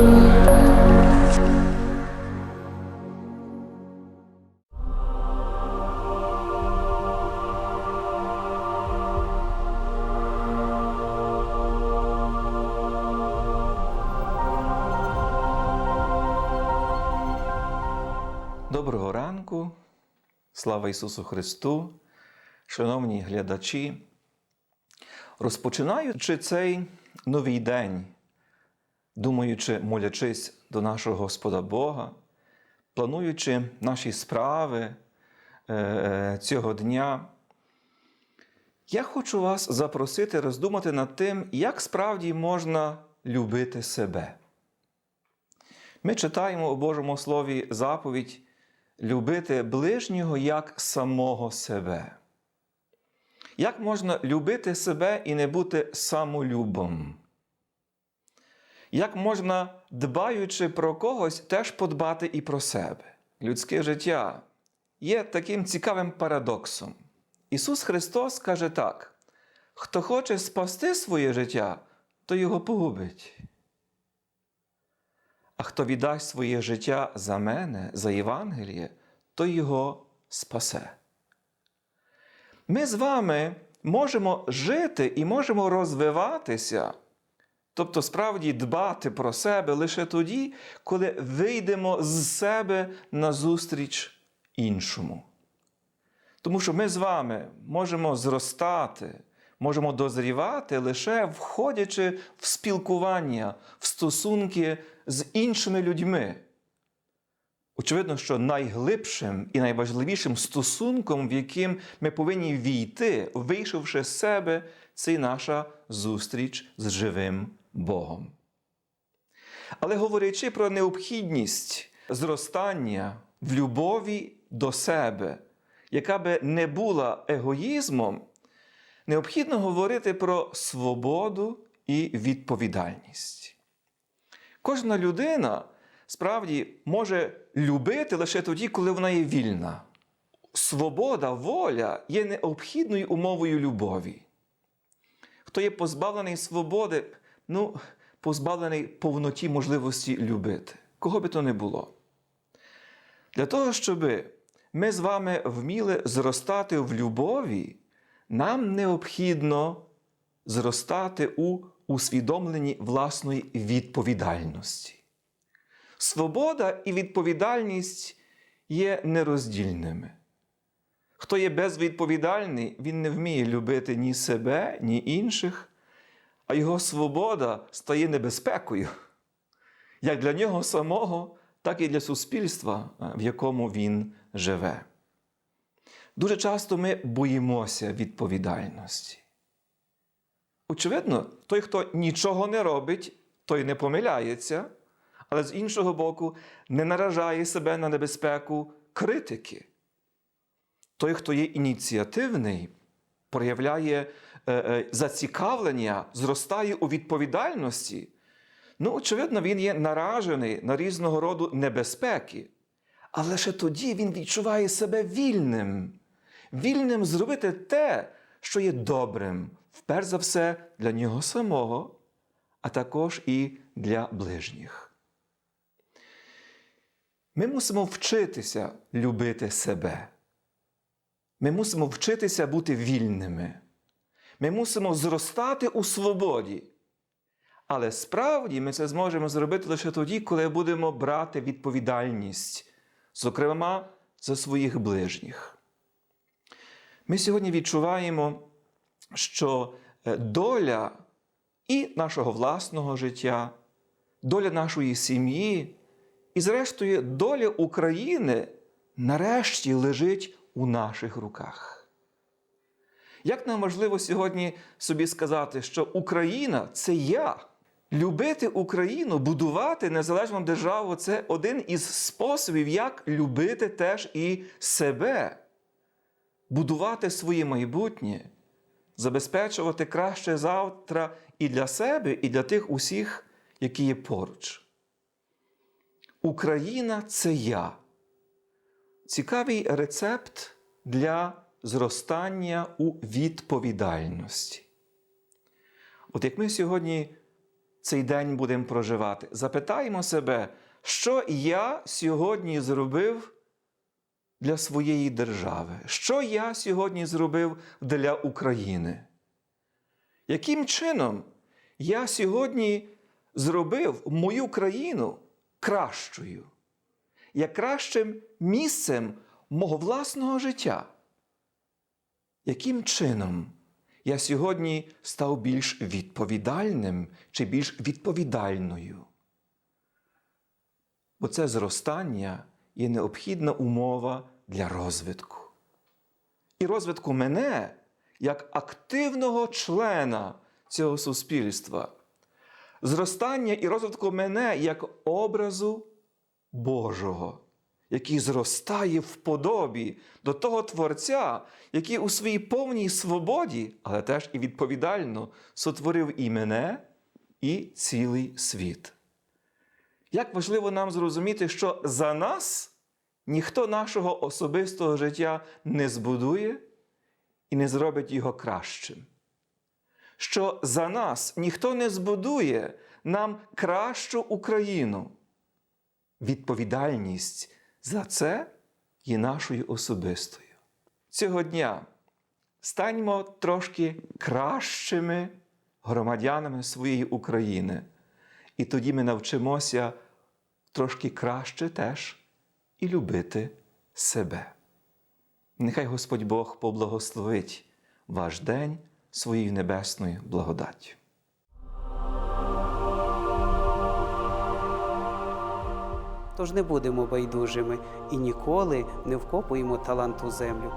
Доброго ранку, слава Ісусу Христу, шановні глядачі. Розпочинаючи цей новий день, думаючи, молячись до нашого Господа Бога, плануючи наші справи е, цього дня, я хочу вас запросити роздумати над тим, як справді можна любити себе. Ми читаємо у Божому Слові заповідь любити ближнього як самого себе. Як можна любити себе і не бути самолюбом? Як можна, дбаючи про когось, теж подбати і про себе? Людське життя є таким цікавим парадоксом. Ісус Христос каже так: хто хоче спасти своє життя, то його погубить. А хто віддасть своє життя за мене, за Євангеліє, то його спасе. Ми з вами можемо жити і можемо розвиватися, тобто справді дбати про себе лише тоді, коли вийдемо з себе назустріч іншому. Тому що ми з вами можемо зростати, можемо дозрівати лише входячи в спілкування, в стосунки з іншими людьми. Очевидно, що найглибшим і найважливішим стосунком, в яким ми повинні війти, вийшовши з себе, це наша зустріч з живим Богом. Але говорячи про необхідність зростання в любові до себе, яка би не була егоїзмом, необхідно говорити про свободу і відповідальність. Кожна людина справді може любити лише тоді, коли вона є вільна. Свобода, воля є необхідною умовою любові. Хто є позбавлений свободи, ну, позбавлений повноті можливості любити, кого би то не було. Для того, щоб ми з вами вміли зростати в любові, нам необхідно зростати у усвідомленні власної відповідальності. Свобода і відповідальність є нероздільними. Хто є безвідповідальний, він не вміє любити ні себе, ні інших, а його свобода стає небезпекою, як для нього самого, так і для суспільства, в якому він живе. Дуже часто ми боїмося відповідальності. Очевидно, той, хто нічого не робить, той не помиляється, але з іншого боку, не наражає себе на небезпеку критики. Той, хто є ініціативний, проявляє е, е, зацікавлення, зростає у відповідальності. Ну, очевидно, він є наражений на різного роду небезпеки. Але лише тоді він відчуває себе вільним, вільним зробити те, що є добрим, вперше за все для нього самого, а також і для ближніх. Ми мусимо вчитися любити себе. Ми мусимо вчитися бути вільними. Ми мусимо зростати у свободі. Але справді ми це зможемо зробити лише тоді, коли будемо брати відповідальність, зокрема за своїх ближніх. Ми сьогодні відчуваємо, що е, доля і нашого власного життя, доля нашої сім'ї, і, зрештою, доля України нарешті лежить у наших руках. Як нам важливо сьогодні собі сказати, що Україна це я. Любити Україну, будувати незалежну державу це один із способів, як любити теж і себе, будувати своє майбутнє, забезпечувати краще завтра і для себе, і для тих усіх, які є поруч. Україна це я. Цікавий рецепт для зростання у відповідальності. От як ми сьогодні цей день будемо проживати, запитаємо себе, що я сьогодні зробив для своєї держави, що я сьогодні зробив для України. Яким чином я сьогодні зробив мою країну кращою, як кращим місцем мого власного життя? Яким чином я сьогодні став більш відповідальним чи більш відповідальною? Бо це зростання є необхідна умова для розвитку. І розвитку мене як активного члена цього суспільства, зростання і розвитку мене як образу Божого, який зростає в подобі до того Творця, який у своїй повній свободі, але теж і відповідально сотворив і мене, і цілий світ. Як важливо нам зрозуміти, що за нас ніхто нашого особистого життя не збудує і не зробить його кращим. Що за нас ніхто не збудує нам кращу Україну. Відповідальність за це є нашою особистою. Цього дня станьмо трошки кращими громадянами своєї України. І тоді ми навчимося трошки краще теж і любити себе. Нехай Господь Бог поблагословить ваш день своєю небесною благодаттю. Тож не будемо байдужими і ніколи не вкопуємо талант у землю,